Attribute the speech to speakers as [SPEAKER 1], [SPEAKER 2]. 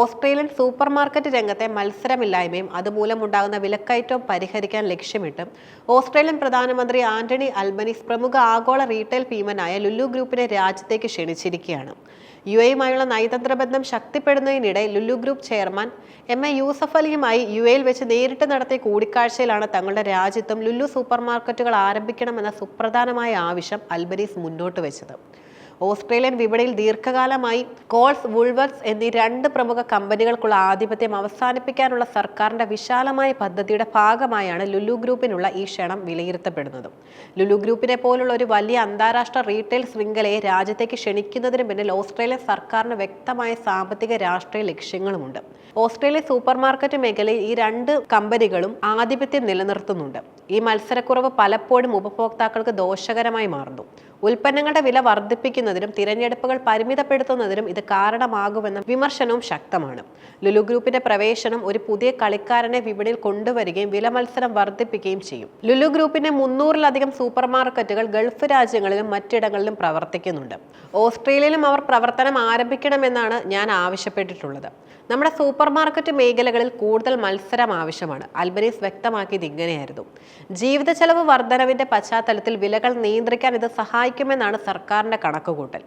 [SPEAKER 1] Australian super market രംഗത്തെ മത്സരമില്ലായ്മയും അതുമൂലമുണ്ടാകുന്ന വിലക്കയറ്റവും പരിഹരിക്കാൻ ലക്ഷ്യമിട്ട് ഓസ്ട്രേലിയൻ പ്രധാനമന്ത്രി ആന്റണി അൽബനീസ് പ്രമുഖ ആഗോള റീറ്റെയിൽ ഭീമനായ ലുലു ഗ്രൂപ്പിനെ രാജ്യത്തേക്ക് ക്ഷണിച്ചിരിക്കുകയാണ്. യു എയുമായുള്ള നയതന്ത്ര ബന്ധം ശക്തിപ്പെടുന്നതിനിടെ Lulu group chairman M A Yusuf അലിയുമായി U എയിൽ വെച്ച് നേരിട്ട് നടത്തിയ കൂടിക്കാഴ്ചയിലാണ് തങ്ങളുടെ രാജ്യത്തും ലുലു സൂപ്പർമാർക്കറ്റുകൾ ആരംഭിക്കണമെന്ന സുപ്രധാനമായ ആവശ്യം അൽബനീസ് മുന്നോട്ട് വെച്ചത്. ഓസ്ട്രേലിയൻ വിപണിയിൽ ദീർഘകാലമായി കോൾസ് വുൾവർസ് എന്നീ രണ്ട് പ്രമുഖ കമ്പനികൾക്കുള്ള ആധിപത്യം അവസാനിപ്പിക്കാനുള്ള സർക്കാരിന്റെ വിശാലമായ പദ്ധതിയുടെ ഭാഗമായാണ് ലുലു ഗ്രൂപ്പിനുള്ള ഈ ക്ഷണം വിലയിരുത്തപ്പെടുന്നത്. ലുലു ഗ്രൂപ്പിനെ പോലുള്ള ഒരു വലിയ അന്താരാഷ്ട്ര റീറ്റെയിൽ ശൃംഖലയെ രാജ്യത്തേക്ക് ക്ഷണിക്കുന്നതിന് പിന്നിൽ ഓസ്ട്രേലിയൻ സർക്കാരിന് വ്യക്തമായ സാമ്പത്തിക രാഷ്ട്രീയ ലക്ഷ്യങ്ങളുമുണ്ട്. ഓസ്ട്രേലിയ സൂപ്പർ മാർക്കറ്റ് മേഖലയിൽ ഈ രണ്ട് കമ്പനികളും ആധിപത്യം നിലനിർത്തുന്നുണ്ട്. ഈ മത്സരക്കുറവ് പലപ്പോഴും ഉപഭോക്താക്കൾക്ക് ദോഷകരമായി മാറുന്നു. ഉൽപ്പന്നങ്ങളുടെ വില വർദ്ധിപ്പിക്കുന്നതിനും തിരഞ്ഞെടുപ്പുകൾ പരിമിതപ്പെടുത്തുന്നതിനും ഇത് കാരണമാകുമെന്ന വിമർശനവും ശക്തമാണ്. ലുലു ഗ്രൂപ്പിന്റെ പ്രവേശനം ഒരു പുതിയ കളിക്കാരനെ വിപണിയിൽ കൊണ്ടുവരികയും വില മത്സരം വർദ്ധിപ്പിക്കുകയും ചെയ്യും. ലുലു ഗ്രൂപ്പിന്റെ മുന്നൂറിലധികം സൂപ്പർ മാർക്കറ്റുകൾ ഗൾഫ് രാജ്യങ്ങളിലും മറ്റിടങ്ങളിലും പ്രവർത്തിക്കുന്നുണ്ട്. ഓസ്ട്രേലിയയിലും അവർ പ്രവർത്തനം ആരംഭിക്കണമെന്നാണ് ഞാൻ ആവശ്യപ്പെട്ടിട്ടുള്ളത്. നമ്മുടെ സൂപ്പർ മാർക്കറ്റ് മേഖലകളിൽ കൂടുതൽ മത്സരം ആവശ്യമാണ്. അൽബനീസ് വ്യക്തമാക്കിയത് ഇങ്ങനെയായിരുന്നു. ജീവിത ചെലവ് വർധനവിന്റെ പശ്ചാത്തലത്തിൽ വിലകൾ നിയന്ത്രിക്കാൻ ഇത് സഹായിക്കുമെന്നാണ് സർക്കാരിന്റെ കണക്കുകൂട്ടൽ.